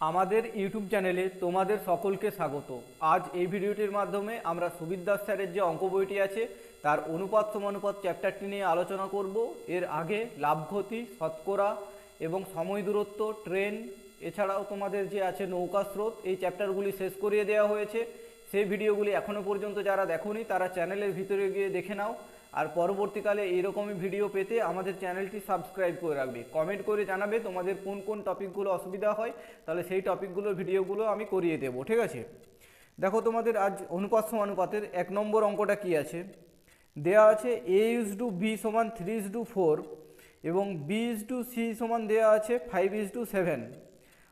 আমাদের ইউটিউব চ্যানেলে তোমাদের সকলকে স্বাগত। আজ এই ভিডিওটির মাধ্যমে আমরা সুবিদ দাস স্যারের যে অঙ্ক বইটি আছে, তার অনুপাত সমানুপাত চ্যাপ্টারটি নিয়ে আলোচনা করব। এর আগে লাভ ক্ষতি, শতকরা এবং সময় দূরত্ব, ট্রেন, এছাড়াও তোমাদের যে আছে নৌকা স্রোত, এই চ্যাপ্টারগুলি শেষ করিয়ে দেওয়া হয়েছে। সেই ভিডিওগুলি এখনও পর্যন্ত যারা দেখোনি, তারা চ্যানেলের ভিতরে গিয়ে দেখে নাও। আর পরবর্তীকালে এইরকমই ভিডিও পেতে আমাদের চ্যানেলটি সাবস্ক্রাইব করে রাখবে। কমেন্ট করে জানাবে তোমাদের কোন কোন টপিকগুলো অসুবিধা হয়, তাহলে সেই টপিকগুলোর ভিডিওগুলো আমি করিয়ে দেবো, ঠিক আছে? দেখো তোমাদের আজ অনুপাত সমানুপাতের এক নম্বর অঙ্কটা কি আছে? দেয়া আছে এ ইজ টু বি সমান থ্রি ইজ টু ফোর এবং বি ইজ টু সি সমান দেওয়া আছে ফাইভ ইজ টু সেভেন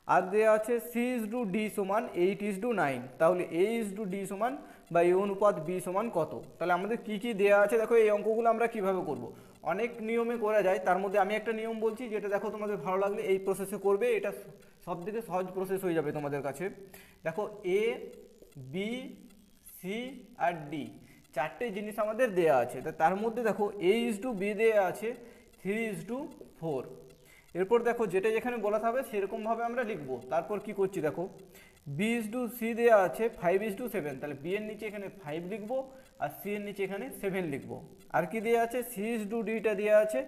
আর দেওয়া আছে সি ইজ টু ডি সমান এইট ইজ টু নাইন তাহলে এ ইজ টু ডি সমান বা এ অনুপাত বি সমান কত? তাহলে আমাদের কি কি দেওয়া আছে? দেখো এই অঙ্কগুলো আমরা কীভাবে করব? অনেক নিয়মে করা যায়, তার মধ্যে আমি একটা নিয়ম বলছি যেটা দেখো তোমাদের ভালো লাগলে এই প্রসেসে করবে, এটা সব থেকে সহজ প্রসেস হয়ে যাবে তোমাদের কাছে। দেখো এ বি সি আর ডি চারটে জিনিস আমাদের দেয়া আছে। তা তার মধ্যে দেখো এ ইজ টু বি দেয়া আছে থ্রি ইজ টু ফোর এরপর দেখো যেটা যেখানে বলা থাকবে সেরকমভাবে আমরা লিখব। তারপর কি করছি দেখো? বি ইজ টু সি দেওয়া আছে ফাইভ ইজ টু সেভেন তাহলে বি এর নিচে এখানে ফাইভ লিখব আর সি এর নিচে এখানে সেভেন লিখব। আর কি দেওয়া আছে? সি ইজ টু ডিটা দেওয়া আছে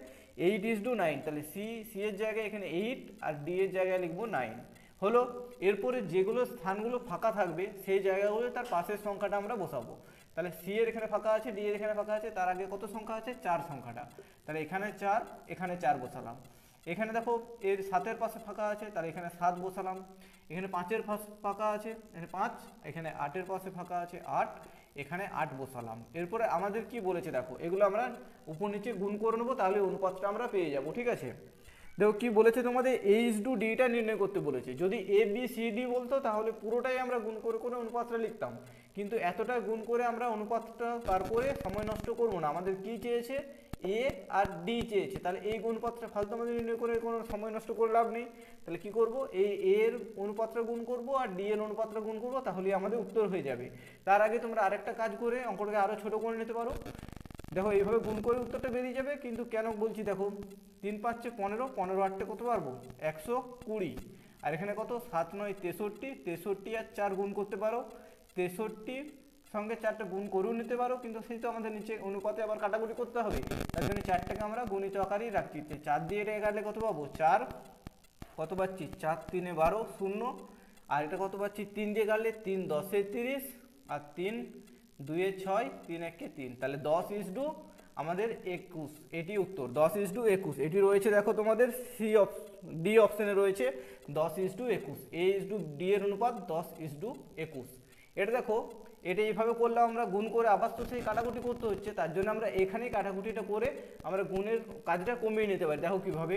এইট ইজ টু নাইন তাহলে সি সি এর জায়গায় এখানে এইট আর ডি এর জায়গায় লিখব নাইন হলো, এরপরে যেগুলো স্থানগুলো ফাঁকা থাকবে, সেই জায়গাগুলো তার পাশের সংখ্যাটা আমরা বসাবো। তাহলে সি এর এখানে ফাঁকা আছে ডি এর এখানে ফাঁকা আছে, তার আগে কত সংখ্যা আছে? চার সংখ্যাটা। তাহলে এখানে চার এখানে চার বসালাম। এখানে দেখো এর সাতের পাশে ফাঁকা আছে তাহলে এখানে সাত বসালাম। এখানে পাঁচের পাশ ফাঁকা আছে, এখানে পাঁচ, এখানে আটের পাশে ফাঁকা আছে আট, এখানে আট বসালাম। এরপরে আমাদের কি বলেছে দেখো, এগুলো আমরা উপর নিচে গুণ করে নেব, তাহলে অনুপাতটা আমরা পেয়ে যাব, ঠিক আছে? দেখো কি বলেছে তোমাদের? এইচ টু ডিটা নির্ণয় করতে বলেছে। যদি এ বি সি ডি বলতো, তাহলে পুরোটাই আমরা গুণ করে করে অনুপাতটা লিখতাম। কিন্তু এতটা গুণ করে আমরা অনুপাতটা পার করে সময় নষ্ট করব না। আমাদের কি চেয়েছে? এ আর ডি চেয়েছে, তাহলে এই অনুপাতটা ফালতু আমাদের নির্ণয় করে কোনো সময় নষ্ট করে লাভ নেই। তাহলে কি করব? এই এর অনুপাতটা গুণ করব আর ডি এর অনুপাতটা গুণ করব, তাহলেই আমাদের উত্তর হয়ে যাবে। তার আগে তোমরা আরেকটা কাজ করে অঙ্কটাকে আরও ছোট করে নিতে পারো। দেখো, এইভাবে গুণ করে উত্তরটা বেরিয়ে যাবে, কিন্তু কেন বলছি দেখো, তিন পাঁচে পনেরো পনেরো আটটে কত পারব? একশো কুড়ি। আর এখানে কত? সাত নয় তেষট্টি তেষট্টি আর চার গুণ করতে পারো। তেষট্টি সঙ্গে চারটে গুণ করেও নিতে পারো, কিন্তু সেই তো আমাদের নিচে অনুপাতে আবার কাটাকুটি করতে হবে। তার জন্য চারটাকে আমরা গুণিত আকারেই রাখছি। চার দিয়ে এটা এগারলে কত পাবো? চার। কত পাচ্ছি? চার তিনে বারো, শূন্য। আর এটা কত পাচ্ছি? তিন দিয়ে গাড়লে তিন, দশে তিরিশ। আর তিন, দুয়ে ছয়, তিন একে তিন। তাহলে দশ ইস টু আমাদের একুশ। এটি উত্তর। দশ ইস টু একুশ। এটি রয়েছে, দেখো তোমাদের সি অপ ডি অপশানে রয়েছে, দশ ইস টু একুশ। এ ইস টু ডি এর অনুপাত, দশ ইস টু একুশ। এটা দেখো এটা এইভাবে করলে আমরা গুণ করে আবার তো সেই কাটাকুটি করতে হচ্ছে, তার জন্য আমরা এখানেই কাটাকুটিটা করে আমরা গুণের কাজটা কমিয়ে নিতে পারি। দেখো কীভাবে,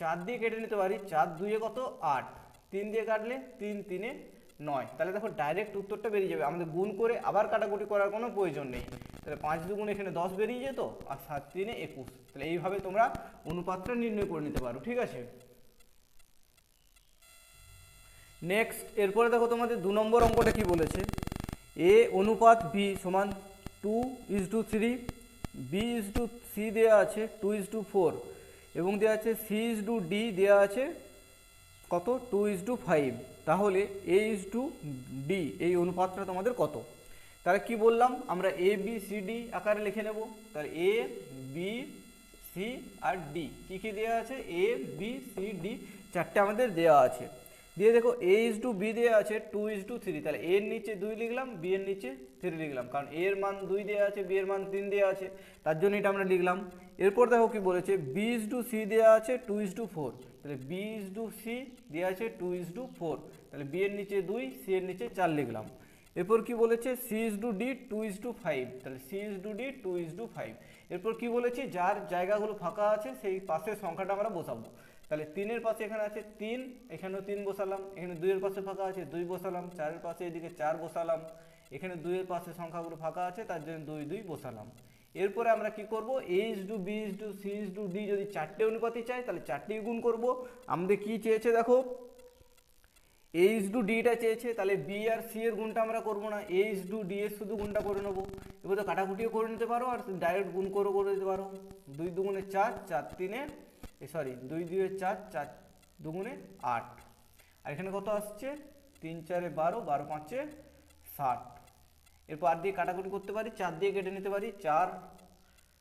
চার দিয়ে কেটে নিতে পারি, চার দুয়ে কত? আট। তিন দিয়ে কাটলে তিন, তিনে নয়। তাহলে দেখো ডাইরেক্ট উত্তরটা বেরিয়ে যাবে। আমাদের গুণ করে আবার কাটাকুটি করার কোনো প্রয়োজন নেই। তাহলে পাঁচ দুগুণ এখানে দশ বেরিয়ে যেত, আর সাত তিনে একুশ। তাহলে এইভাবে তোমরা অনুপাতটা নির্ণয় করে নিতে পারো, ঠিক আছে? নেক্সট এরপরে দেখো তোমাদের দু নম্বর অঙ্কটা কি বলেছে? এ অনুপাত বি সমান two is to three B is to C দেওয়া আছে টু ইজ টু ফোর এবং দেওয়া আছে সি ইজ টু ডি দেওয়া আছে কত? টু ইজ টু ফাইভ তাহলে এ ইজ টু ডি এই অনুপাতটা তোমাদের কত? তাহলে কি বললাম? আমরা এ বি সি ডি আকারে লিখে নেব। তাহলে এ বি সি আর ডি কী কী দেওয়া আছে? এ বি সি ডি চারটে আমাদের দেওয়া আছে। দিয়ে দেখো এ ইজ টু বি দেওয়া আছে টু ইজ টু থ্রি তাহলে এর নিচে দুই লিখলাম বি এর নিচে থ্রি লিখলাম কারণ এর মান দুই দেওয়া আছে বি এর মান তিন দেওয়া আছে তার জন্য এটা আমরা লিখলাম এরপর দেখো কি বলেছে বি ইজ টু সি দেওয়া আছে টু ইজ টু ফোর তাহলে বি ইজ টু সি দেওয়া আছে টু ইজ টু ফোর তাহলে বি এর নিচে দুই সি এর নিচে চার লিখলাম এরপর কি বলেছে C is to D two is to five তাহলে C is to D two is to five এরপর কি বলেছি যার জায়গাগুলো ফাঁকা আছে সেই পাশের সংখ্যাটা আমরা বসাবো তাহলে তিনের পাশে এখানে আছে তিন, এখানেও তিন বসালাম, এখানে দুইয়ের পাশে ফাঁকা আছে দুই বসালাম, চারের পাশে এদিকে চার বসালাম, এখানে দুইয়ের পাশে সংখ্যাগুলো ফাঁকা আছে, তার জন্য দুই দুই বসালাম। এরপরে আমরা কি করব? A is to B is to C is to D যদি চারটে অনুপাতি চাই, তাহলে চারটেই গুণ করব। আমাদের কি চেয়েছে দেখো? এ ইজ টু ডিটা চেয়েছে, তাহলে বি আর সি এর গুণটা আমরা করব না। এ ইজ টু ডি এর শুধু গুণটা করে নেব। এবার তো কাটাকুটিও করে নিতে পারো আর ডাইরেক্ট গুণ করে করে দিতে পারো। দুই দুগুণে চার চার তিনে সরি দুই দুয়ে চার চার দুগুণে আট। আর এখানে কত আসছে? তিন, চারে বারো বারো পাঁচে ষাট। এরপর আর দিয়ে কাটাকুটি করতে পারি, চার দিয়ে কেটে নিতে পারি, চার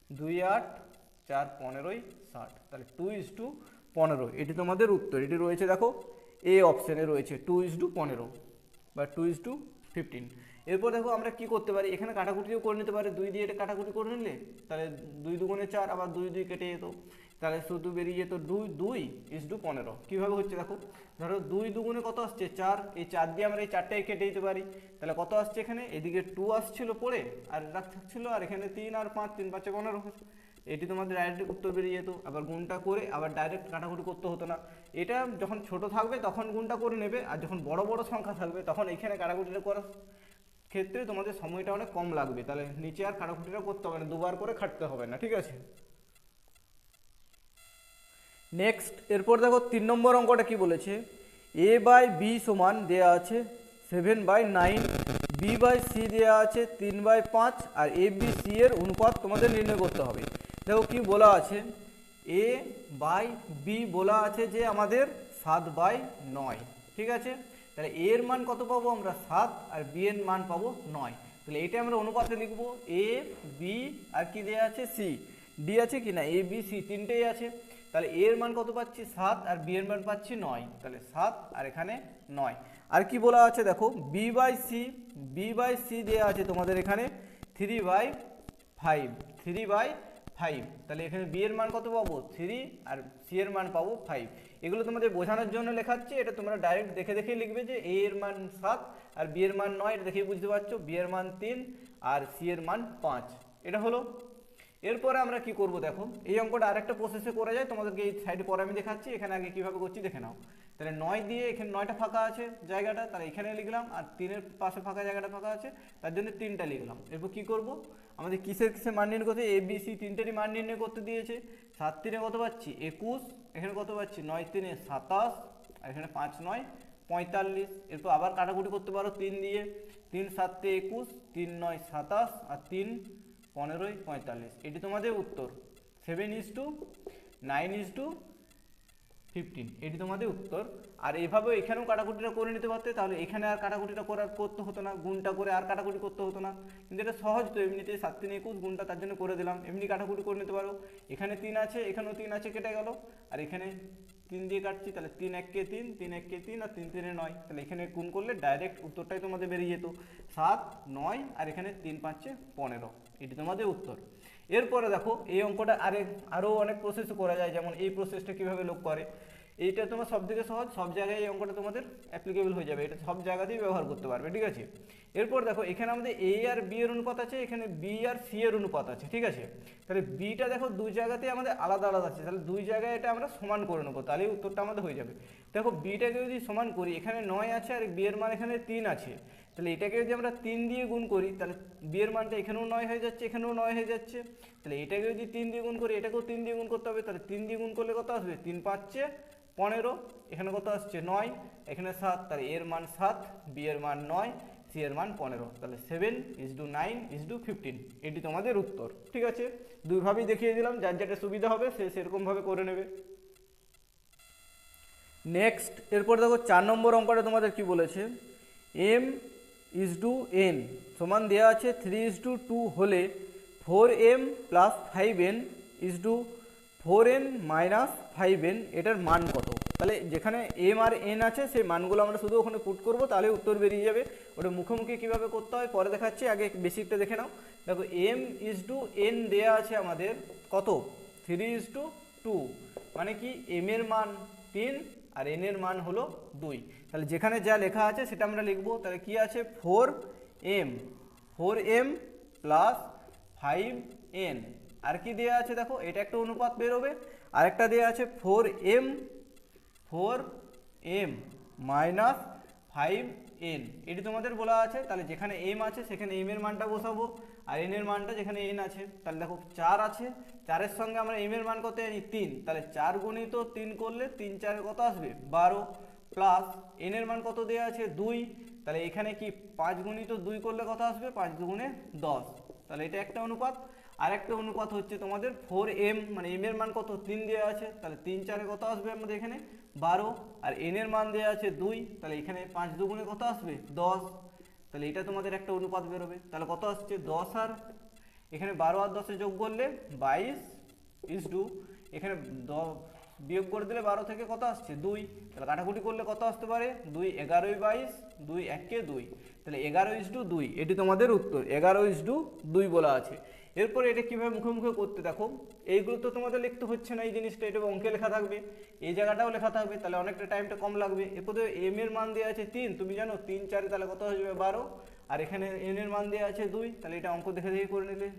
দুই আট, চার পনেরোই ষাট। তাহলে টু ইস টু পনেরো, এটি তোমাদের উত্তর। এটি রয়েছে, দেখো এ অপশানে রয়েছে টু ইস টু পনেরো বা টু ইস টু ফিফটিন এরপর দেখো, আমরা কি করতে পারি? এখানে কাটাকুটিও করে নিতে পারি, দুই দিয়ে এটা কাটাকুটি করে নিলে, তাহলে দুই দুগুণে চার, আবার দুই দুই কেটে যেত। তাহলে শুধু বেরিয়ে যেত দুই দুই ইস টু পনেরো। কীভাবে হচ্ছে দেখো? ধরো দুই দুগুণে কত আসছে? চার। এই চার দিয়ে আমরা এই চারটায় কেটে দিতে পারি। তাহলে কত আসছে এখানে? এদিকে টু আসছিল পড়ে, আর থাকছিল, আর এখানে তিন আর পাঁচ, তিন পাঁচে পনেরো এটি তোমাদের ডাইরেক্ট উত্তর বেরিয়ে যেত। আবার গুণটা করে আবার ডাইরেক্ট কাটাকুটি করতে হতো না। এটা যখন ছোট থাকবে, তখন গুণটা করে নেবে। আর যখন বড় বড় সংখ্যা থাকবে, তখন এখানে কাটাকুটিটা করার ক্ষেত্রে তোমাদের সময়টা অনেক কম লাগবে। তাহলে নিচে আর কাটাকুটিটা করতে হবে না। দুবার করে খাটতে হবে না, ঠিক আছে? নেক্সট এরপর দেখো তিন নম্বর অঙ্কটা কি বলেছে? এ বাই বি সমান দেয়া আছে seven by nine B by C দেওয়া আছে তিন বাই পাঁচ, আর এ বি সি এর অনুপাত তোমাদের নির্ণয় করতে হবে। দেখো কি বলা আছে? এ বাই বি বলা আছে যে আমাদের সাত বাই নয়, ঠিক আছে? তাহলে এ এর মান কত পাবো আমরা? সাত, আর বি এর মান পাবো নয়। তাহলে এটা আমরা অনুপাতে লিখব এ বি আর কি দেওয়া আছে? সি ডি আছে কি না? এ বি সি তিনটেই আছে। তাহলে এ এর মান কত পাচ্ছি? সাত আর বি এর মান পাচ্ছি নয়। তাহলে সাত আর এখানে নয়। আর কি বলা আছে দেখো? B by C B by C দেওয়া আছে তোমাদের এখানে। Three by five three by five তাহলে এখানে বি এর মান কত পাবো? থ্রি আর সি এর মান পাবো ফাইভ এগুলো তোমাদের বোঝানোর জন্য লেখাচ্ছি। এটা তোমরা ডাইরেক্ট দেখে দেখেই লিখবে যে এ এর মান সাত আর বি এর মান নয়। এটা দেখেই বুঝতে পারছ। বি এর মান তিন আর সি এর মান পাঁচ। এটা হলো এরপরে আমরা কি করব দেখো? এই অঙ্কটা আরেকটা প্রসেসে করা যায়। তোমাদেরকে এই সাইডে পরে আমি দেখাচ্ছি, এখানে আগে কীভাবে করছি দেখে নাও। তাহলে নয় দিয়ে এখানে নয়টা ফাঁকা আছে জায়গাটা, তাহলে এখানে লিখলাম, আর তিনের পাশে ফাঁকা জায়গাটা ফাঁকা আছে, তার জন্য তিনটা লিখলাম। এরপর কি করব? আমাদের কিসের কিসের মান নির্ণয় করতে এ বি সি তিনটেরই মান নির্ণয় করতে দিয়েছে। সাত তিনে কত পাচ্ছি? একুশ, এখানে কত পাচ্ছি? নয় তিনে সাতাশ, আর এখানে পাঁচ নয়, পঁয়তাল্লিশ। এরপর আবার কাটাকুটি করতে পারো তিন দিয়ে। তিন সাতে একুশ, তিন নয় সাতাশ, আর তিন পনেরোই পঁয়তাল্লিশ। এটি তোমাদের উত্তর। Seven is to nine is to fifteen এটি তোমাদের উত্তর। আর এভাবেও এখানেও কাটাকুটিটা করে নিতে পারতে, তাহলে এখানে আর কাটাকুটিটা করার করতে হতো না, গুণটা করে আর কাটাকুটি করতে হতো না। কিন্তু এটা সহজ তো এমনিতে সাত তিন একুশ গুণটা তার জন্য করে দিলাম। এমনি কাটাকুটি করে নিতে পারো। এখানে তিন আছে, এখানেও তিন আছে, কেটে গেল। আর এখানে তিন দিয়ে কাটছি, তাহলে তিন এককে তিন তিন এককে তিন আর তিন তিনে নয়। তাহলে এখানে গুণ করলে ডাইরেক্ট উত্তরটাই তোমাদের বেরিয়ে যেত। সাত, নয় আর এখানে তিন, পাঁচে পনেরো। এটি তোমাদের উত্তর। এরপরে দেখো, এই অঙ্কটা আরে আরও অনেক প্রসেসও করা যায়, যেমন এই প্রসেসটা কীভাবে লোক করে। এইটা তোমার সব থেকে সহজ, সব জায়গায় এই অঙ্কটা তোমাদের অ্যাপ্লিকেবল হয়ে যাবে। এটা সব জায়গাতেই ব্যবহার করতে পারবে, ঠিক আছে? এরপর দেখো, এখানে আমাদের এ আর বি এর অনুপাত আছে, এখানে বি আর সি এর অনুপাত আছে, ঠিক আছে? তাহলে বিটা দেখো দুই জায়গাতেই আমাদের আলাদা আলাদা আছে। তাহলে দুই জায়গায় এটা আমরা সমান করে নেব, তাহলে উত্তরটা আমাদের হয়ে যাবে। দেখো বিটাকে যদি সমান করি, এখানে নয় আছে আর বি এর মান এখানে তিন আছে। তাহলে এটাকে যদি আমরা তিন দিয়ে গুণ করি, তাহলে বিয়ের মানটা এখানেও নয় হয়ে যাচ্ছে, এখানেও নয় হয়ে যাচ্ছে। তাহলে এটাকে যদি তিন দিয়ে গুণ করি, এটাকেও তিন দিয়ে গুণ করতে হবে, তাহলে তিন দিয়ে গুণ করলে কত আসবে? তিন পাঁচে পনেরো, এখানে কত আসছে? নয়, এখানে সাত, তাহলে এর মান সাত বি এর মান নয় সি এর মান পনেরো। তাহলে seven is to nine is to fifteen এটি তোমাদের উত্তর, ঠিক আছে? দুইভাবেই দেখিয়ে দিলাম, যার যেটা সুবিধা হবে সে সেরকমভাবে করে নেবে। নেক্সট এরপর দেখো চার নম্বর অঙ্কটা তোমাদের কি বলেছে? এম ইজ টু এন সমান দেওয়া আছে থ্রি ইজ টু টু হলে four M plus five N is to four N minus five N এটার মান কত? তাহলে যেখানে এম আর এন আছে, সেই মানগুলো আমরা শুধু ওখানে পুট করব তাহলে উত্তর বেরিয়ে যাবে। ওটা মুখোমুখি কীভাবে করতে হয়, পরে দেখাচ্ছি। আগে বেসিকটা দেখে নাও। দেখো এম ইজ টু এন দেওয়া আছে আমাদের কত? থ্রি ইজ টু টু মানে কি? এম এর মান তিন আর এন এর মান হলো দুই। তাহলে যেখানে যা লেখা আছে, সেটা আমরা লিখব। তাহলে কি আছে? Four M four M plus five N আর কি দেওয়া আছে দেখো? এটা একটা অনুপাত বেরোবে। আরেকটা দেওয়া আছে four M four M minus five N. এটি তোমাদের বলা আছে, তাহলে যেখানে এম আছে সেখানে এম এর মানটা বসাবো, আর এন এর মানটা যেখানে এন আছে। তাহলে দেখো চার আছে, চারের সঙ্গে আমরা এম এর মান কত জানি তিন। তাহলে চার গুণিত তিন করলে তিন চারে কত আসবে? বারো প্লাস এন এর মান কত দেওয়া আছে? দুই। তাহলে এখানে কি পাঁচ গুণিত দুই করলে কত আসবে? পাঁচ দুগুণে দশ। তাহলে এটা একটা অনুপাত। আর একটা অনুপাত হচ্ছে তোমাদের ফোর এম মানে এম এর মান কত? তিন দেওয়া আছে, তাহলে তিন চারে কত আসবে আমাদের এখানে? বারো, আর এন এর মান দেওয়া আছে দুই, তাহলে এখানে পাঁচ দুগুণে কত আসবে? দশ। তাহলে এটা তোমাদের একটা অনুপাত বেরোবে। তাহলে কত আসছে? দশ, আর এখানে বারো আর দশে যোগ করলে বাইশ ইস টু এখানে বিয়োগ করে দিলে বারো থেকে কত আসছে? দুই। তাহলে কাটাকুটি করলে কত আসতে পারে? দুই, এগারোই বাইশ, দুই এককে দুই। তাহলে এগারো ইস টু দুই। এটি তোমাদের উত্তর। এগারো ইস টু দুই বলা আছে। এরপরে এটা কীভাবে মুখে মুখে করতে? দেখো, এইগুলো তো তোমাদের লিখতে হচ্ছে না, এই জিনিসটা, এটা অঙ্কে লেখা থাকবে। এই জায়গাটাও লেখা থাকবে, তাহলে অনেকটা টাইমটা কম লাগবে। এরপরে এম এর মান দেওয়া আছে তিন, তুমি জানো তিন চারে তাহলে কত হয়ে যাবে? বারো। আর এখানে এন এর মান দেওয়া আছে দুই, তাহলে এটা অঙ্ক দেখে দেখে করে নিলে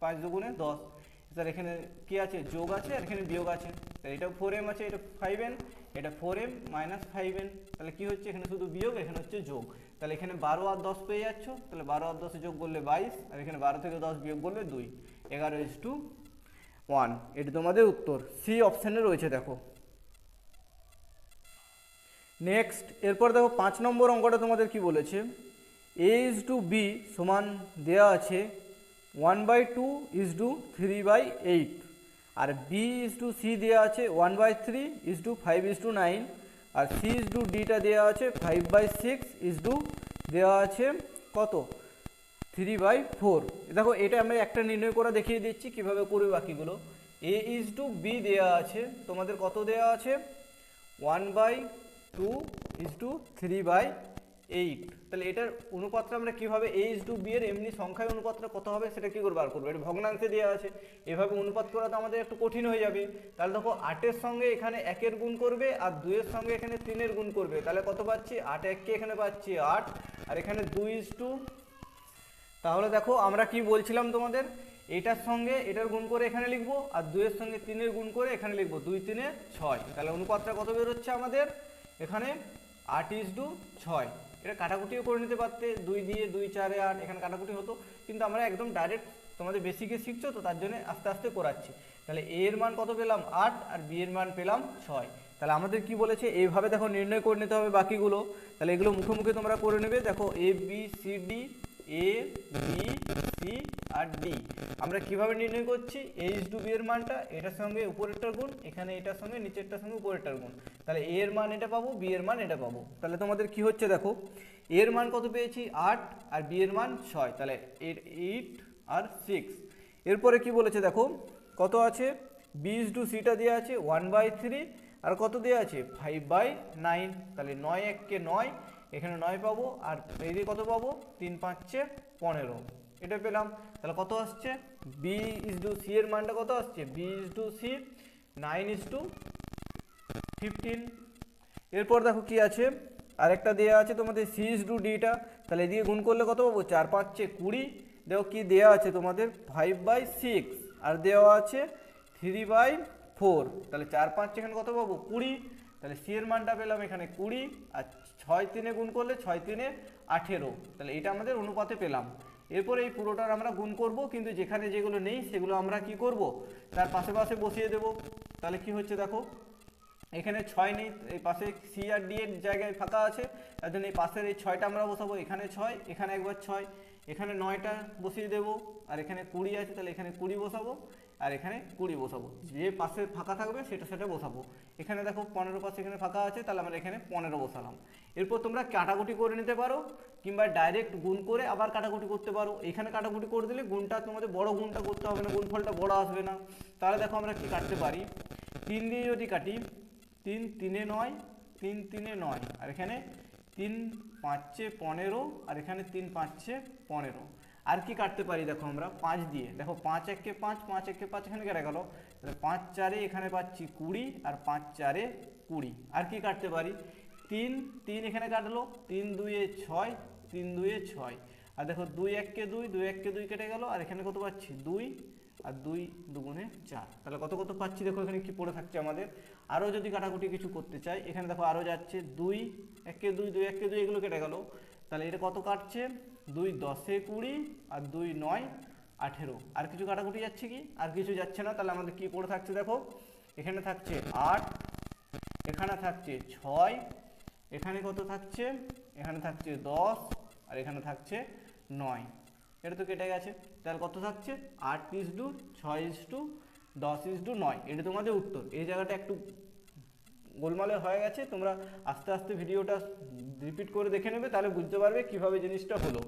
পাঁচ দুগুণে দশ। স্যার এখানে কি আছে? যোগ আছে আর এখানে বিয়োগ আছে। তাহলে এটা ফোর এম আছে, এটা ফাইভ এন এটা four M minus five N তাহলে কী হচ্ছে? এখানে শুধু বিয়োগ, এখানে হচ্ছে যোগ। তাহলে এখানে বারো আর দশ পেয়ে যাচ্ছ, তাহলে বারো আর দশে যোগ করলে বাইশ, আর এখানে বারো থেকে দশ বিয়োগ করলে দুই। এগারো ইস টু ওয়ান এটি তোমাদের উত্তর। সি অপশানে রয়েছে, দেখো। নেক্সট এরপর দেখো পাঁচ নম্বর অঙ্কটা তোমাদের কি বলেছে? এ ইজ টু বি সমান দেওয়া আছে one by two is to three by eight R B is to C দেওয়া আছে one by three is to five is to nine R C is to ডিটা দেওয়া আছে five by six is to দেওয়া আছে কত? Three by four. দেখো, এটা আমরা একটা নির্ণয় করে দেখিয়ে দিচ্ছি কীভাবে করবে বাকিগুলো। এ ইজ টু বি দেওয়া আছে, তোমাদের কত দেওয়া আছে? One by two is to three by eight. তাহলে এটার অনুপাতটা আমরা কীভাবে এইচ টু বি এর এমনি সংখ্যায় অনুপাতটা কত হবে সেটা কী করে বার করব? এটা ভগ্নাংশে দেওয়া আছে। এভাবে অনুপাত করা তো আমাদের একটু কঠিন হয়ে যাবে। তাহলে দেখো আটের সঙ্গে এখানে একের গুণ করবে আর দুইয়ের সঙ্গে এখানে তিনের গুণ করবে। তাহলে কত পাচ্ছি? আট এককে এখানে পাচ্ছি আট। আর এখানে দুই ইজ টু তাহলে দেখো আমরা কি বলছিলাম তোমাদের? এটার সঙ্গে এটার গুণ করে এখানে লিখব আর দুইয়ের সঙ্গে তিনের গুণ করে এখানে লিখব। দুই, তিনে ছয়। তাহলে অনুপাতটা কত বেরোচ্ছে আমাদের? এখানে আট ইস টু ছয়। এটা কাটাকুটিও করে নিতে পারতে, দুই দিয়ে দুই, চারে আট, এখানে কাটাকুটি হতো। কিন্তু আমরা একদম ডাইরেক্ট তোমাদের বেসিকে শিখছো, তো তার জন্য আস্তে আস্তে করাচ্ছি। তাহলে এ এর মান কত পেলাম? আট, আর বি এর মান পেলাম ছয়। তাহলে আমাদের কি বলেছে? এইভাবে দেখো নির্ণয় করে নিতে হবে বাকিগুলো। তাহলে এগুলো মুখে মুখে তোমরা করে নেবে। দেখো A B C D A B C R D আমরা কীভাবে নির্ণয় করছি? এইচ টু বি এর মানটা, এটার সঙ্গে উপরেরটার গুণ, এখানে এটার সঙ্গে, নিচেরটার সঙ্গে, উপরেরটার গুণ। তাহলে এ এর মান এটা পাবো বি এর মান এটা পাবো। তাহলে তোমাদের কি হচ্ছে দেখো? এ এর মান কত পেয়েছি? আট, আর বি এর মান ছয়। তাহলে এর এইট আর সিক্স এরপরে কি বলেছে দেখো? কত আছে? বি টু সিটা দেওয়া আছে ওয়ান বাই থ্রি আর কত দেওয়া আছে? ফাইভ বাই নাইন তাহলে নয় এককে নয়, এখানে নয় পাবো, আর এইদিকে কত পাবো? তিন পাঁচে পনেরো। এটা পেলাম। তাহলে কত আসছে? বি ইজ টু সি এর মানটা কত আসছে? B is to C nine is to fifteen এরপর দেখো কি আছে? আরেকটা দেওয়া আছে তোমাদের সি ইজ টু। ডিটা তাহলে এদিকে গুণ করলে কত পাবো? চার, পাঁচে কুড়ি। দেখো কি দেওয়া আছে তোমাদের? ফাইভ বাই সিক্স আর দেওয়া আছে থ্রি বাই ফোর তাহলে চার, পাঁচ এখানে কত পাবো? কুড়ি। তাহলে সি এর মানটা পেলাম এখানে কুড়ি। আর ছয় তিনে গুণ করলে ছয় তিনে আঠেরো। তাহলে এটা আমাদের অনুপাতে পেলাম। এরপর এই পুরোটার আমরা গুণ করব, কিন্তু যেখানে যেগুলো নেই সেগুলো আমরা কি করব? তার পাশে পাশে বসিয়ে দেব। তাহলে কি হচ্ছে দেখো? এখানে ছয় নেই, এই পাশে সি আর ডি এর জায়গায় ফাঁকা আছে। তার জন্য এই পাশের এই ছয়টা আমরা বসাবো। এখানে ছয়, এখানে একবার ছয়, এখানে নয়টা বসিয়ে দেব। আর এখানে কুড়ি আছে, তাহলে এখানে কুড়ি বসাবো। আর এখানে কুড়ি বসাবো। যে পাশে ফাঁকা থাকবে, সেটা সেটা বসাবো। এখানে দেখো পনেরো পাশে এখানে ফাঁকা আছে, তাহলে আমরা এখানে পনেরো বসালাম। এরপর তোমরা কাটাকুটি করে নিতে পারো, কিংবা ডাইরেক্ট গুণ করে আবার কাটাকুটি করতে পারো। এখানে কাটাকুটি করে দিলে গুণটা তোমাদের বড় গুণটা করতে হবে না, গুণফলটা বড় আসবে না। তাহলে দেখো আমরা কি কাটতে পারি? তিন দিয়ে যদি কাটি, তিন তিনে নয়, তিন তিনে নয়। আর এখানে তিন পাঁচে পনেরো, আর এখানে তিন পাঁচে পনেরো। আর কি কাটতে পারি? দেখো আমরা পাঁচ দিয়ে। দেখো পাঁচ একে পাঁচ পাঁচ একে পাঁচ, এখানে কেটে গেল। তাহলে পাঁচ চারে এখানে পাচ্ছি কুড়ি আর পাঁচ চারে কুড়ি। আর কি কাটতে পারি? তিন তিন এখানে কাটলো। তিন দুইয়ে ছয়, তিন দুইয়ে ছয়। আর দেখো দুই এককে দুই দুই এককে দুই কেটে গেল। আর এখানে কত পাচ্ছি? দুই আর দুই দুগুণে চার। তাহলে কত কত পাচ্ছি? দেখো এখানে কি পড়ে থাকছে আমাদের। আরও যদি কাটাকুটি কিছু করতে চাই, এখানে দেখো আরও যাচ্ছে দুই, একে দুই দুই একে দুই এগুলো কেটে গেল। তাহলে এটা কত কাটছে? দুই দশে কুড়ি আর দুই নয় আঠেরো। আর কিছু কাটাকুটি যাচ্ছে কি? আর কিছু যাচ্ছে না, তাহলে আমাদের কি পড়ে থাকছে দেখো? এখানে থাকছে আট, এখানে থাকছে ছয়, এখানে কত থাকছে? এখানে থাকছে দশ আর এখানে থাকছে নয়। এটা তো কেটে গেছে। তাহলে কত থাকছে? আট ইস টু ছয় ইস টু দশ ইস টু নয়। এটা তোমাদের উত্তর। এই জায়গাটা একটু গোলমালে হয়ে গেছে, তোমরা আস্তে আস্তে ভিডিওটা রিপিট করে দেখে নেবে, তাহলে বুঝতে পারবে কীভাবে জিনিসটা হলো।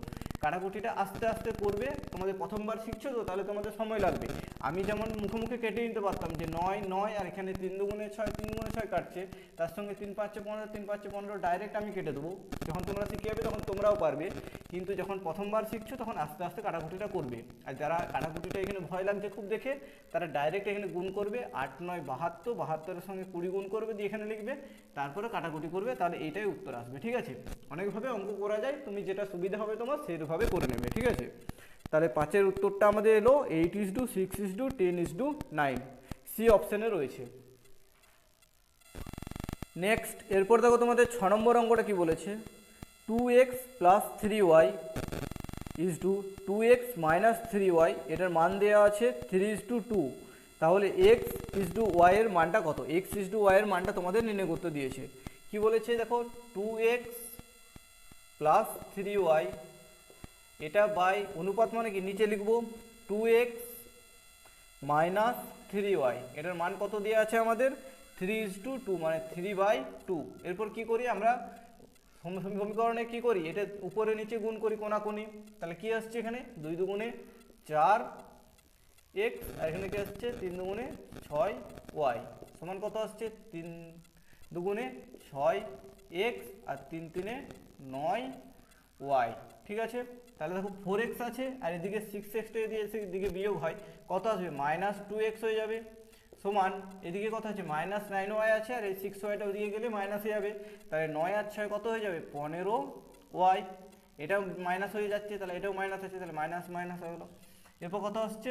কাটাকুটিটা আস্তে আস্তে করবে, তোমাদের প্রথমবার শিখছো তো, তাহলে তোমাদের সময় লাগবে। আমি যেমন মুখে মুখে কেটে নিতে পারতাম যে নয় নয় আর এখানে তিন দুগুণে ছয়, তিন গুণে ছয় কাটছে, তার সঙ্গে তিন পাঁচে পনেরো, তিন পাঁচে পনেরো ডাইরেক্ট আমি কেটে দেবো। যখন তোমরা শিখে যাবে তখন তোমরাও পারবে। কিন্তু যখন প্রথমবার শিখছো তখন আস্তে আস্তে কাটাকুটিটা করবে। আর যারা কাটাকুটিটা এখানে ভয় লাগছে খুব দেখে, তারা ডাইরেক্ট এখানে গুণ করবে, আট, নয়, বাহাত্তর, বাহাত্তরের সঙ্গে কুড়ি গুণ করবে দিয়ে এখানে লিখবে, তারপরে কাটাকুটি করবে, তাহলে এইটাই উত্তর আসবে, ঠিক আছে? অনেকভাবে অঙ্ক করা যায়, তুমি যেটা সুবিধা হবে তোমার সেইভাবে করে নেবে, ঠিক আছে? তাহলে পাঁচের উত্তরটা আমাদের এলো eight is to six is to ten is to nine C অপশানে রয়েছে। নেক্সট এরপর দেখো তোমাদের ছ নম্বর অঙ্কটা কি বলেছে? Two X plus three Y is to two X minus three Y এটার মান দেওয়া আছে থ্রি ইজ টু টু তাহলে এক্স ইজ টু ওয়াইয়ের মানটা কত? এক্স ইজ টু ওয়াইয়ের মানটা তোমাদের নির্ণয় করতে দিয়েছে। কি বলেছে দেখো? Two X plus three Y এটা বাই অনুপাত মানে কি? নিচে লিখব two X minus three Y এটার মান কত দেওয়া আছে আমাদের? থ্রি ইজ টু টু মানে থ্রি বাই টু এরপর কি করি আমরা? সম- সমীকরণে কি করি? এটা উপরে নিচে গুণ করি কোনাকুনি। তাহলে কি আসছে এখানে? দুই দুগুণে চার এক্স আর এখানে কি আসছে? তিন দুগুণে ছয় ওয়াই সমান কত আসছে? তিন দুগুণে ছয় এক্স আর তিন তিনে নয় ওয়াই ঠিক আছে? তাহলে দেখো ফোর এক্স আছে, আর এদিকে সিক্স এক্সটা যদি এদিকে বিয়োগ হয়, কত আসবে? মাইনাস টু এক্স হয়ে যাবে। সমান, এদিকে কত আছে? মাইনাস নাইন ওয়াই আছে, আর এই সিক্স ওয়াইটা ওদিকে গেলে মাইনাস হয়ে যাবে। তাহলে নয় আর ছয় কত হয়ে যাবে? পনেরো ওয়াই এটাও মাইনাস হয়ে যাচ্ছে, তাহলে এটাও মাইনাস আছে, তাহলে মাইনাস মাইনাস হয়ে গেলো। এরপর কত আসছে?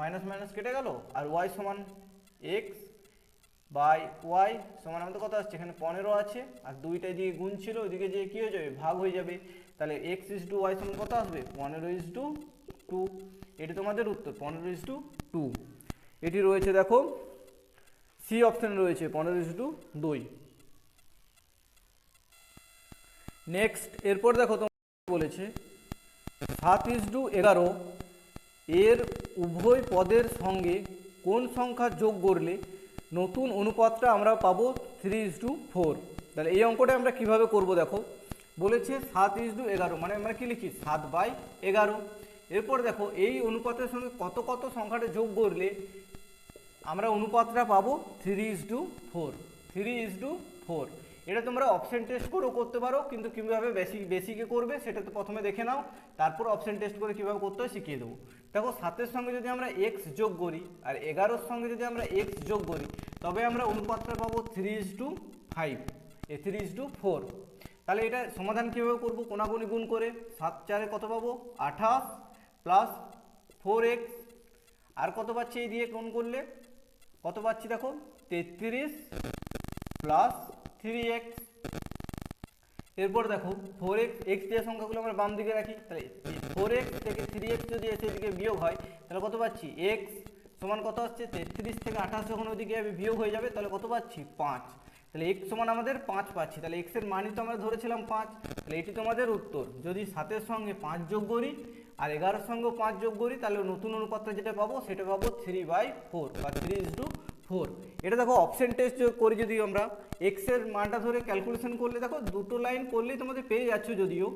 মাইনাস মাইনাস কেটে গেল, আর ওয়াই সমান এক্স বাই ওয়াই সমান আমাদের কত আসছে? এখানে পনেরো আছে, আর দুইটা এদিকে গুণ ছিল ওইদিকে যে কী হয়ে যাবে? ভাগ হয়ে যাবে। তাহলে এক্স ইস টু ওয়াই সমান কত আসবে? পনেরো ইস টু টু এটি তোমাদের উত্তর, পনেরো ইস টু টু এটি রয়েছে দেখো সি অপশন রয়েছে, পনেরো ইস টু দুই। নেক্সট এরপর দেখো তোমার বলেছে, সাত ইস টু এগারো, এর উভয় পদের সঙ্গে কোন সংখ্যা যোগ করলে নতুন অনুপাতটা আমরা পাবো থ্রি ইস টু ফোর তাহলে এই অঙ্কটা আমরা কীভাবে করব দেখো? বলেছে সাত ইস টু এগারো মানে আমরা কি লিখি? সাত বাই এগারো। এরপর দেখো, এই অনুপাতের সঙ্গে কত কত সংখ্যাটা যোগ করলে আমরা অনুপাতটা পাবো three is to four. Three is to four. এটা তোমরা অপশন টেস্ট করেও করতে পারো, কিন্তু কীভাবে বেশি বেশিকে করবে সেটা তো প্রথমে দেখে নাও। তারপর অপশন টেস্ট করে কীভাবে করতে হয় শিখিয়ে দেবো। দেখো, সাতের সঙ্গে যদি আমরা এক্স যোগ করি আর এগারোর সঙ্গে যদি আমরা এক্স যোগ করি, তবে আমরা অনুপাতটা পাবো থ্রি ইস টু ফাইভ। এ থ্রি ইস টু ফোর। তাহলে এটা সমাধান কীভাবে করব? কোনাগুনি গুণ করে সাত চারে কত পাবো? আঠাশ প্লাস ফোর এক্স আর কত পাচ্ছি এই দিয়ে কোন করলে? কত পাচ্ছি দেখো? তেত্রিশ প্লাস থ্রি এক্স এরপর দেখো ফোর এক্স এক্স যে সংখ্যাগুলো আমরা বাম দিকে রাখি, তাহলে ফোর এক্স থেকে থ্রি এক্স যদি এসে এদিকে বিয়োগ হয়, তাহলে কত পাচ্ছি? এক্স সমান কত আসছে? তেত্রিশ থেকে আঠাশ যখন ওইদিকে যাবে বিয়োগ হয়ে যাবে, তাহলে কত পাচ্ছি? পাঁচ। তাহলে এক্স সমান আমাদের পাঁচ পাচ্ছি। তাহলে এক্সের মানই তো আমরা ধরেছিলাম পাঁচ। তাহলে এটি তোমাদের উত্তর। যদি সাতের সঙ্গে পাঁচ যোগ করি আর এগারোর সঙ্গে পাঁচ যোগ করি, তাহলে নতুন অনুপাতটা যেটা পাবো, সেটা পাবো থ্রি বাই ফোর বা থ্রি ইস টু ফোর এটা দেখো অপশন টেস্ট করি যদি আমরা। এক্সের মানটা ধরে ক্যালকুলেশন করলে, দেখো, দুটো লাইন করলেই তোমাদের পেয়ে যাচ্ছ যদিও।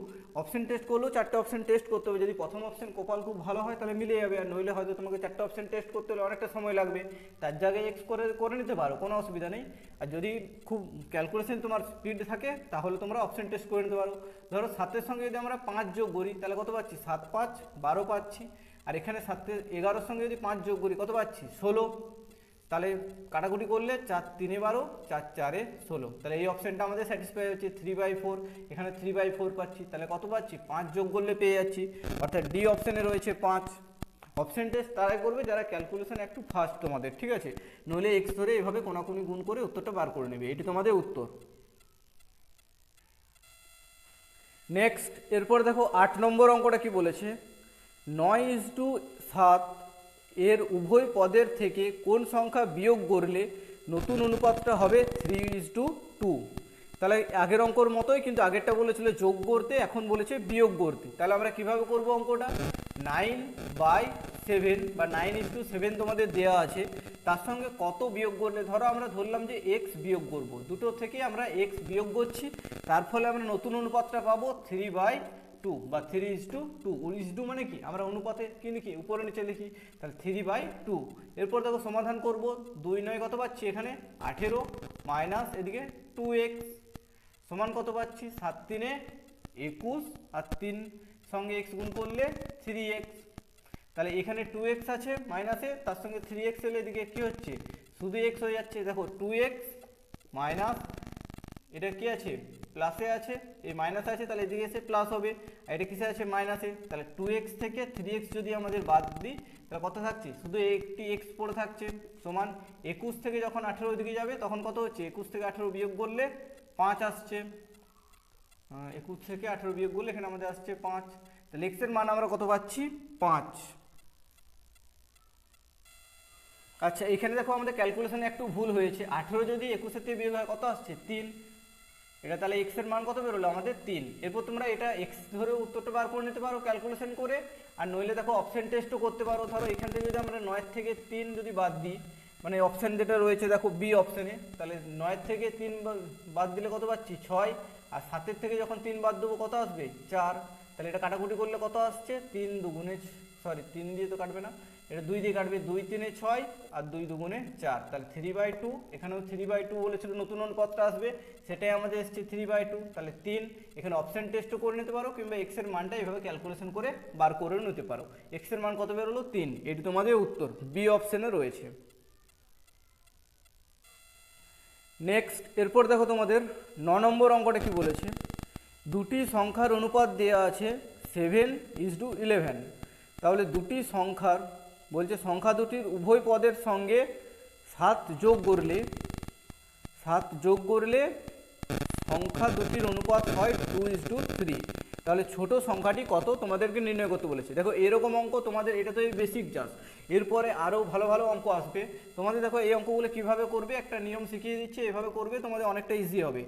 অপশন টেস্ট করলেও চারটে অপশন টেস্ট করতে হবে। যদি প্রথম অপশন কপাল খুব ভালো হয়, তাহলে মিলে যাবে। আর নইলে হয়তো তোমাকে চারটে অপশন টেস্ট করতে হলে অনেকটা সময় লাগবে। তার জায়গায় এক্স করে করে নিতে পারো, কোনো অসুবিধা নেই। আর যদি খুব ক্যালকুলেশন তোমার স্পিড থাকে, তাহলে তোমরা অপশন টেস্ট করে নিতে পারো। ধরো, সাতের সঙ্গে যদি আমরা পাঁচ যোগ করি, তাহলে কত পাচ্ছি? সাত পাঁচ, বারো পাচ্ছি। আর এখানে সাতের এগারোর সঙ্গে যদি পাঁচ যোগ করি, কত পাচ্ছি? ষোলো। তাহলে কাটাকুটি করলে চার তিনে বারো, চার চারে ষোলো। তাহলে এই অপশানটা আমাদের স্যাটিসফাই হচ্ছে থ্রি বাই ফোর এখানে থ্রি বাই ফোর পাচ্ছি। তাহলে কত পাচ্ছি? পাঁচ যোগ করলে পেয়ে যাচ্ছি। অর্থাৎ ডি অপশানে রয়েছে পাঁচ। অপশান টেস্ট তারাই করবে যারা ক্যালকুলেশন একটু ফাস্ট তোমাদের, ঠিক আছে? নইলে এক্স ধরে এভাবে কোনাকুনি গুণ করে উত্তরটা বার করে নেবে। এটি তোমাদের উত্তর। নেক্সট এরপর দেখো আট নম্বর অঙ্কটা কি বলেছে? নয় ইজ টু সাত এর উভয় পদের থেকে কোন সংখ্যা বিয়োগ করলে নতুন অনুপাতটা হবে থ্রি ইজ টু টু তাহলে আগের অঙ্কর মতোই কিন্তু আগেরটা বলেছিল যোগ করতে, এখন বলেছে বিয়োগ করতে। তাহলে আমরা কীভাবে করব অঙ্কটা? নাইন বাই সেভেন বা নাইন ইস টু সেভেন তোমাদের দেওয়া আছে, তার সঙ্গে কত বিয়োগ করলে? ধরো আমরা ধরলাম যে এক্স বিয়োগ করব। দুটো থেকে আমরা এক্স বিয়োগ করছি, তার ফলে আমরা নতুন অনুপাতটা পাবো থ্রি বাই টু বা three is to two is to মানে কি? আমরা অনুপাতে কি লিখি? উপরে নিচে লিখি। তাহলে থ্রি বাই টু এরপর দেখো সমাধান করব। দুই নয় কত পাচ্ছি এখানে? আঠেরো মাইনাস এদিকে টু এক্স সমান কত পাচ্ছি? সাত তিনে একুশ। আর তিন সঙ্গে এক্স গুণ করলে থ্রি এক্স তাহলে এখানে টু এক্স আছে মাইনাসে তার সঙ্গে থ্রি এক্স এলে এদিকে কী হচ্ছে? শুধু এক্স হয়ে যাচ্ছে। দেখো টু এক্স মাইনাস এটা কী আছে? প্লাসে আছে, এই মাইনাস আছে, তাহলে এদিকে এসে প্লাস হবে। আর এটা কিসে আছে? মাইনাসে তাহলে টু এক্স থেকে থ্রি এক্স যদি আমাদের বাদ দিই, তাহলে কত থাকছে? শুধু একটি এক্স পড়ে থাকছে, সমান একুশ থেকে যখন আঠেরো দিকে যাবে, তখন কত হচ্ছে? একুশ থেকে আঠেরো বিয়োগ করলে পাঁচ আসছে। একুশ থেকে আঠেরো বিয়োগ করলে এখানে আমাদের আসছে পাঁচ। তাহলে এক্সের মান আমরা কত পাচ্ছি? পাঁচ। আচ্ছা এখানে দেখো আমাদের ক্যালকুলেশনে একটু ভুল হয়েছে। আঠেরো যদি একুশের থেকে বিয়োগ হয়, কত আসছে? তিন। এটা তাহলে এক্সের মান কত বেরোলো? আমাদের তিন। এরপর তোমরা এটা এক্স ধরে উত্তরটা বার করে নিতে পারো ক্যালকুলেশন করে। আর নইলে দেখো অপশন টেস্টও করতে পারো। ধরো এখান থেকে যদি আমরা নয়ের থেকে তিন যদি বাদ দিই মানে অপশান যেটা রয়েছে দেখো বি অপশানে তাহলে নয়ের থেকে তিন বাদ দিলে কত পাচ্ছি? ছয়। আর সাতের থেকে যখন তিন বাদ দেবো, কত আসবে? চার। তাহলে এটা কাটাকুটি করলে কত আসছে? তিন দুগুণে সরি তিন দিয়ে তো কাটবে না। এটা দুই দিয়ে কাটবে দুই তিনে ছয় আর দুই দুগুণে চার। তাহলে থ্রি বাই টু এখানেও থ্রি বাই টু বলেছিল, নতুন অনুপাতটা আসবে। সেটাই আমাদের এসছে থ্রি বাই টু তাহলে তিন। এখানে অপশান টেস্টও করে নিতে পারো, কিংবা এক্সের মানটা এভাবে ক্যালকুলেশন করে বার করেও নিতে পারো। এক্সের মান কত বেরোলো? তিন। এটি তোমাদের উত্তর বি অপশানে রয়েছে। নেক্সট এরপর দেখো তোমাদের ন নম্বর অঙ্কটা কি বলেছে? দুটি সংখ্যার অনুপাত দেওয়া আছে সেভেন ইজ টু ইলেভেন তাহলে দুটি সংখ্যার বলছে, সংখ্যা দুটির উভয় পদের সঙ্গে সাত যোগ করলে, সাত যোগ করলে সংখ্যা দুটির অনুপাত হয় টু ইজ টু থ্রি তাহলে ছোট সংখ্যাটি কত? তোমাদেরকে নির্ণয় করতে বলেছে। দেখো, এরকম অঙ্ক তোমাদের, এটা তো এই বেসিক জাস্ট এরপরে আরও ভালো ভালো অঙ্ক আসবে। তোমাদের দেখো, এই অঙ্কগুলো কীভাবে করবে? একটা নিয়ম শিখিয়ে দিচ্ছে, এভাবে করবে, তোমাদের অনেকটা ইজি হবে।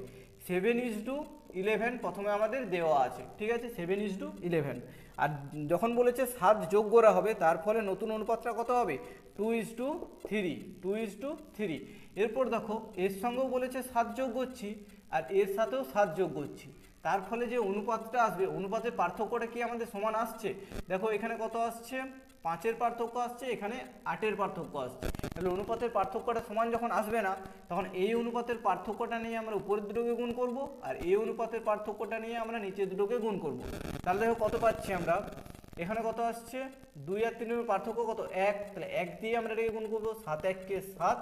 সেভেন ইজ টু ইলেভেন প্রথমে আমাদের দেওয়া আছে। ঠিক আছে? সেভেন ইজ টু ইলেভেন আর যখন বলেছে সাত যোগ করা হবে, তার ফলে নতুন অনুপাতটা কত হবে? Two is to three two is to three এরপর দেখো, এর সঙ্গেও বলেছে সাত যোগ করছি আর এর সাথেও সাত যোগ করছি তার ফলে যে অনুপাতটা আসবে, অনুপাতের পার্থক্যটা কি আমাদের সমান আসছে? দেখো, এখানে কত আসছে? পাঁচের পার্থক্য আসছে, এখানে আটের পার্থক্য আসছে। তাহলে অনুপাতের পার্থক্যটা সমান যখন আসবে না, তখন এই অনুপাতের পার্থক্যটা নিয়ে আমরা উপরের দুটোকে গুণ করব, আর এই অনুপাতের পার্থক্যটা নিয়ে আমরা নিচের দুটোকে গুণ করব। তাহলে দেখো কত পাচ্ছি আমরা? এখানে কত আসছে? দুই আর তিনের পার্থক্য কত? এক। তাহলে এক দিয়ে আমরা এটাকে গুণ করব সাত এককে সাত।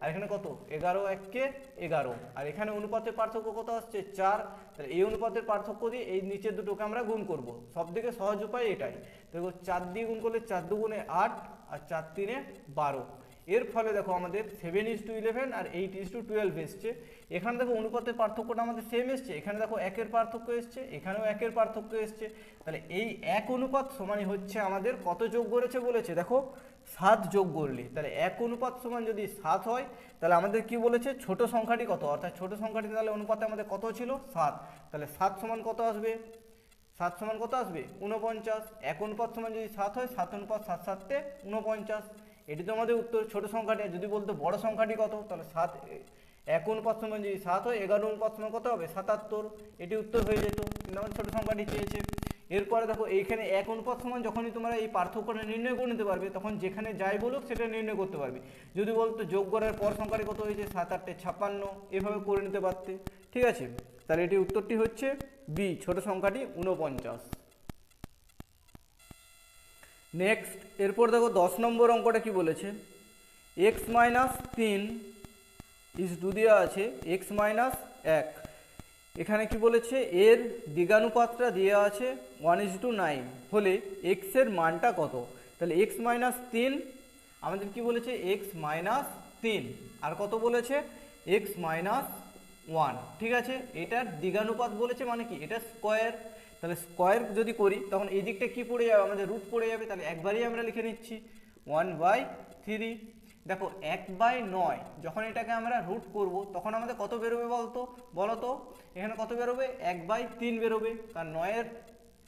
আর এখানে কত? এগারো এককে এগারো। আর এখানে অনুপাতের পার্থক্য কত আসছে? চার। তাহলে এই অনুপাতের পার্থক্য দিয়ে এই নিচের দুটোকে আমরা গুণ করব। সব থেকে সহজ উপায় এটাই। দেখো চার দিয়ে গুণ করলে চার দুগুণে আট আর চার তিনে বারো। এর ফলে দেখো আমাদের সেভেন ইস টু ইলেভেন আর এইট ইস টু টুয়েলভ এসছে। এখানে দেখো অনুপাতের পার্থক্যটা আমাদের সেম এসছে। এখানে দেখো একের পার্থক্য এসছে, এখানেও একের পার্থক্য এসছে। তাহলে এই এক অনুপাত সমানই হচ্ছে আমাদের, কত যোগ করেছে বলেছে? দেখো, সাত যোগ করলে। তাহলে এক অনুপাত সমান যদি সাত হয়, তাহলে আমাদের কি বলেছে? ছোট সংখ্যাটি কত? অর্থাৎ ছোট সংখ্যাটি তাহলে অনুপাতে আমাদের কত ছিল? সাত। তাহলে সাত সমান কত আসবে? সাত সমান কত আসবে? উনপঞ্চাশ এক অনুপাত সমান যদি সাত হয়, সাত অনুপাত সাত সাতটে উনপঞ্চাশ এটি তো আমাদের উত্তর, ছোট সংখ্যাটি, যদি বলতো বড় সংখ্যাটি কত, তাহলে সাত এক অনুপাত যদি সাত হয়, এগারো অনুপাত কত হবে? সাতাত্তর, এটি উত্তর হয়ে যেত। কিন্তু আমাদের ছোট সংখ্যাটি চেয়েছে। এরপরে দেখো, এইখানে এক অনুপাত যখনই তোমরা এই পার্থক্যটা নির্ণয় করে নিতে পারবে, তখন যেখানে যাই বলুক সেটা নির্ণয় করতে পারবে। যদি বলতো যোগ করার পর সংখ্যাটি কত হয়েছে? সাত আটটে ছাপ্পান্ন, এভাবে করে নিতে পারতে। ঠিক আছে? তাহলে এটি উত্তরটি হচ্ছে বি, ছোট সংখ্যাটি উনপঞ্চাশ নেক্সট এরপর দেখো দশ নম্বর অঙ্কটা কি বলেছে? এক্স মাইনাস তিন ইস টু দেওয়া আছে এক্স মাইনাস এক। এখানে কি বলেছে? এর দিগানুপাতটা দেওয়া আছে ওয়ান ইজ টু নাইন হলে এক্সের মানটা কত? তাহলে এক্স মাইনাস তিন, আমাদের কি বলেছে? এক্স মাইনাস তিন। আর কত বলেছে? এক্স মাইনাস ওয়ান ঠিক আছে? এটার দিগানুপাত বলেছে মানে কি? এটা স্কোয়ার তাহলে স্কোয়ার যদি করি, তখন এই দিকটা কী পড়ে যাবে? আমাদের রুট পড়ে যাবে, তাহলে একবারই আমরা লিখে নিচ্ছি। ওয়ান বাই থ্রি দেখো, এক বাই নয়, যখন এটাকে আমরা রুট করব, তখন আমাদের কত বেরোবে বলতো? বলো তো এখানে কত বেরোবে? এক বাই তিন বেরোবে। কারণ নয়ের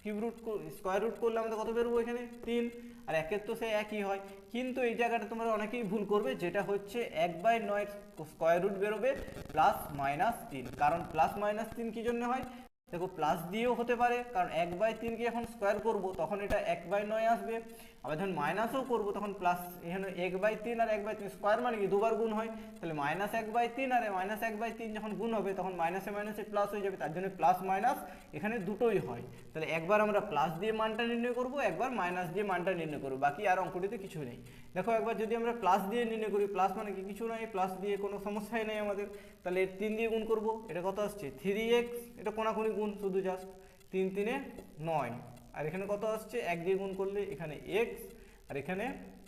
কিউব রুট স্কোয়ার রুট করলে আমাদের কত বেরোবো এখানে? তিন। আর একের তো সে একই হয়। কিন্তু এই জায়গাটা তোমরা অনেকেই ভুল করবে, যেটা হচ্ছে এক বাই নয় স্কোয়ার রুট বেরোবে প্লাস মাইনাস তিন। কারণ প্লাস মাইনাস তিন কী জন্য হয়? দেখো প্লাস দিয়েও হতে পারে, কারণ এক বাই তিনকে এখন স্কোয়ার করব, তখন এটা এক বাই নয় আসবে। আবার যখন মাইনাসও করব, তখন প্লাস এখানে এক বাই তিন আর এক বাই তিন স্কোয়ার মানে কি? দুবার গুণ হয়। তাহলে মাইনাস এক বাই তিন আর মাইনাস এক বাই তিন যখন গুণ হবে, তখন মাইনাসে মাইনাসে প্লাস হয়ে যাবে। তার জন্য প্লাস মাইনাস এখানে দুটোই হয়। তাহলে একবার আমরা প্লাস দিয়ে মানটা নির্ণয় করব, একবার মাইনাস দিয়ে মানটা নির্ণয় করব। বাকি আর অঙ্কটিতে কিছু নেই। দেখো, একবার যদি আমরা প্লাস দিয়ে নির্ণয় করি প্লাস মানে কি? কিছু নয় প্লাস দিয়ে কোনো সমস্যাই নেই আমাদের। তাহলে তিন দিয়ে গুণ করব। এটা কত আসছে? থ্রি এক্স এটা কোনাকুনি গুণ, শুধু জাস্ট তিন, তিনে নয়। আর এখানে কত আসছে? এক দিয়ে গুণ করলে এখানে এক্স আর এখানে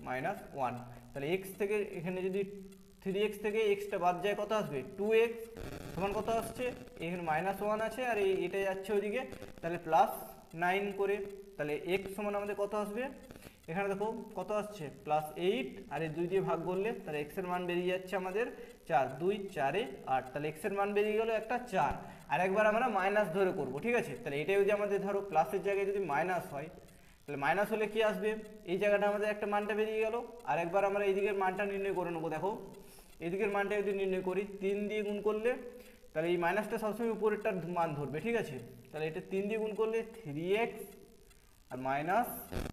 মাইনাস ওয়ান তাহলে এক্স থেকে এখানে যদি থ্রি এক্স থেকে এক্সটা বাদ যায়, কত আসবে? টু এক্স সমান কত আসছে? এখানে মাইনাস ওয়ান আছে, আর এটা যাচ্ছে ওইদিকে তাহলে প্লাস নাইন করে, তাহলে এক্স সমান আমাদের কত আসবে? এখানে দেখো কত আসছে? প্লাস এইট আর এই দুই দিয়ে ভাগ করলে তাহলে এক্সের মান বেরিয়ে যাচ্ছে আমাদের চার। দুই, চারে আট। তাহলে এক্সের মান বেরিয়ে গেল একটা চার। আর একবার আমরা মাইনাস ধরে করব, ঠিক আছে? তাহলে এটাই যদি আমাদের ধরো প্লাসের জায়গায় যদি মাইনাস হয়, তাহলে মাইনাস হলে কি আসবে? এই জায়গাটা আমাদের একটা মানটা বেরিয়ে গেল। আর একবার আমরা এইদিকের মানটা নির্ণয় করে নেব, দেখো। এদিকের মানটা যদি নির্ণয় করি, তিন দিয়ে গুণ করলে, তাহলে এই মাইনাসটা সবসময় উপরেরটার মান ধরবে, ঠিক আছে? তাহলে এটা তিন দিয়ে গুণ করলে থ্রি এক্স আর মাইনাস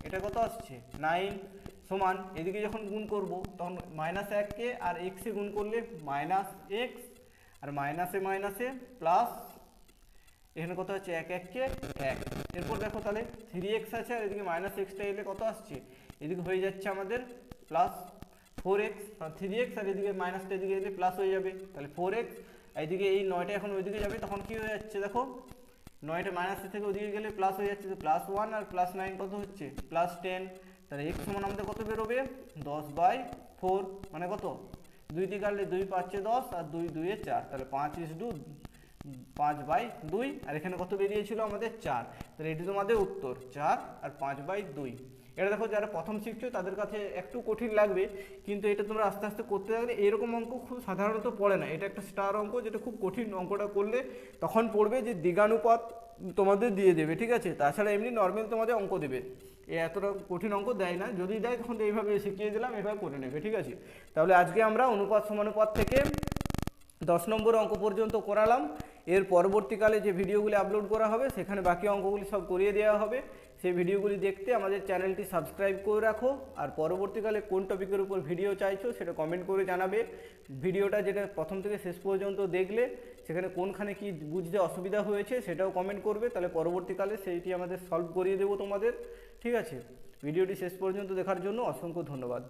এটা কত আসছে? নাইন সমান এদিকে যখন গুণ করব, তখন মাইনাস এককে আর এক্সে গুণ করলে মাইনাস এক্স আর মাইনাসে মাইনাসে প্লাস এখানে কত হচ্ছে এক এককে এক। এরপর দেখো তাহলে থ্রি এক্স আছে আর এদিকে মাইনাস এক্সটা এলে কত আসছে? এদিকে হয়ে যাচ্ছে আমাদের plus four x three x আর এদিকে মাইনাসটা এদিকে এলে প্লাস হয়ে যাবে। তাহলে ফোর এক্স এইদিকে এই নয়টা এখন ওইদিকে যাবে, তখন কি হয়ে যাচ্ছে দেখো? নয়টা মাইনাসের থেকে ওদিকে গেলে প্লাস হয়ে যাচ্ছে, তো প্লাস ওয়ান আর প্লাস নাইন কত হচ্ছে? প্লাস টেন তাহলে এক্স সমান আমাদের কত বেরোবে? দশ বাই ফোর মানে কত? দুই দিয়ে কাটলে দুই পাঁচে দশ আর দুই দুইয়ে চার। তাহলে পাঁচ ইস দু পাঁচ বাই দুই, আর এখানে কত বেরিয়েছিল আমাদের চার। তাহলে এটি তোমাদের উত্তর, চার আর পাঁচ বাই দুই। এটা দেখো যারা প্রথম শিখছো, তাদের কাছে একটু কঠিন লাগবে, কিন্তু এটা তোমরা আস্তে আস্তে করতে থাকলে এরকম অঙ্ক খুব সাধারণত পড়ে না। এটা একটা স্টার অঙ্ক, যেটা খুব কঠিন অঙ্কটা করলে তখন পড়বে যে দিগানুপাত তোমাদের দিয়ে দেবে, ঠিক আছে? তাছাড়া এমনি নর্মাল তোমাদের অঙ্ক দেবে। এ এতটা কঠিন অঙ্ক দেয় না, যদি দেয় তখন তো এইভাবে শিখিয়ে দিলাম, এভাবে করে নেবে, ঠিক আছে? তাহলে আজকে আমরা অনুপাত সমানুপাত থেকে দশ নম্বর অঙ্ক পর্যন্ত করালাম। এর পরবর্তীকালে যে ভিডিওগুলি আপলোড করা হবে, সেখানে বাকি অঙ্কগুলি সব করিয়ে দেওয়া হবে। সেই ভিডিওগুলি দেখতে আমাদের চ্যানেলটি সাবস্ক্রাইব করে রাখো। আর পরবর্তীকালে কোন টপিকের উপর ভিডিও চাইছো, সেটা কমেন্ট করে জানাবে। ভিডিওটা যেটা প্রথম থেকে শেষ পর্যন্ত দেখলে, সেখানে কোনখানে কি বুঝতে অসুবিধা হয়েছে, সেটাও কমেন্ট করবে। তাহলে পরবর্তীকালে সেইটি আমাদের সলভ করিয়ে দেবো তোমাদের। ঠিক আছে? ভিডিওটি শেষ পর্যন্ত দেখার জন্য অসংখ্য ধন্যবাদ।